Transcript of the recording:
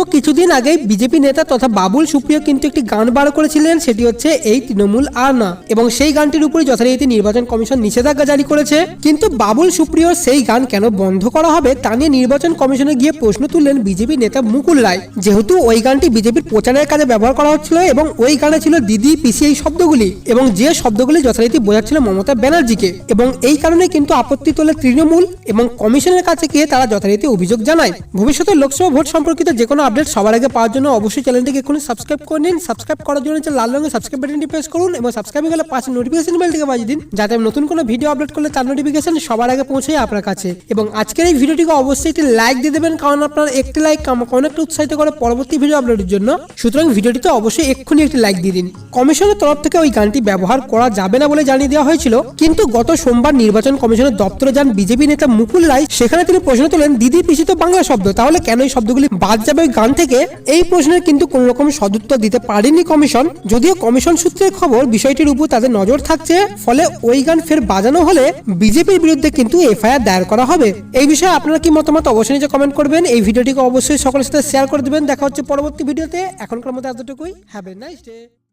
তো কিছুদিন আগেই বিজেপি নেতা তথা বাবুল সুপ্রিয় কিন্তু একটি গান বার করেছিলেন, সেটি হচ্ছে এই তৃণমূল আর না এবং সেই গানটির উপরে যথারীতি নির্বাচন কমিশন নিষেধাজ্ঞা জারি করেছে। কিন্তু বাবুল সুপ্রিয়র সেই গান কেন বন্ধ করা হবে তা নিয়ে নির্বাচন কমিশনে গিয়ে প্রশ্ন তুললেন বিজেপি নেতা মুকুল রায়। যেহেতু ওই গানটি বিজেপির প্রচারের কাজে ব্যবহার করা হচ্ছিল এবং ওই গানে ছিল দিদি, পিসি এই শব্দগুলি এবং যে শব্দগুলি যথারীতি বোঝাচ্ছিল মমতা ব্যানার্জিকে। এবং এই কারণে কিন্তু আপত্তি তোলে তৃণমূল এবং কমিশনের কাছে গিয়ে তারা যথারীতি অভিযোগ জানায়। ভবিষ্যতে লোকসভা ভোট সম্পর্কিত যে কোনো আপডেট সবার আগে পাওয়ার জন্য অবশ্যই চ্যানেলটিকে এখনই সাবস্ক্রাইব করে নিন। সাবস্ক্রাইব করার জন্য লাল রঙের সাবস্ক্রাইব বাটনটি প্রেস করুন এবং সাবস্ক্রাইব হলে পাশে নোটিফিকেশন বেলটিকে বাজিয়ে দিন, যাতে আমি নতুন কোনো ভিডিও আপলোড করলে তার নোটিফিকেশন সবার আগে পৌঁছে আপনার কাছে। এবং আজকের এই ভিডিওটিকে অবশ্যই একটি লাইক দিয়ে দেবেন, কারণ আপনার একটি লাইক আমাকে অনেকটা উৎসাহিত করে পরবর্তী ভিডিও আপলোডের জন্য। সুতরাং ভিডিওটিতে অবশ্যই এক্ষুনি একটি লাইক দিয়ে দিন। কমিশনের তরফ থেকে ওই গানটি ব্যবহার করা যাবে না বলে জানিয়ে দেওয়া হয়েছিল, কিন্তু গত সোমবার নির্বাচন কমিশনের দপ্তরে যান বিজেপি নেতা মুকুল রায়, সেখানে তিনি প্রশ্ন তোলেন, দিদি, পিসি তো বাংলা শব্দ, তাহলে কেন এই শব্দগুলি বাদ যাবে? ওই গান থেকে এই প্রশ্নের কিন্তু কোনো রকম সদুত্তর দিতে পারেনি কমিশন। যদিও কমিশন সূত্রের খবর, বিষয়টির উপর তাদের নজর থাকছে। ফলে ওই গান ফের বাজানো হলে বিজেপির বিরুদ্ধে কিন্তু এফআইআর দায়ের করা হবে। এই বিষয়ে আপনারা কি মতামত? অবশ্যই নিচে কমেন্ট করবেন। এই ভিডিওটিকে অবশ্যই সকলের সাথে শেয়ার করে দেবেন। দেখা হচ্ছে পরবর্তী ভিডিওতে। এখনকার মতো এতটুকুই। Have a nice day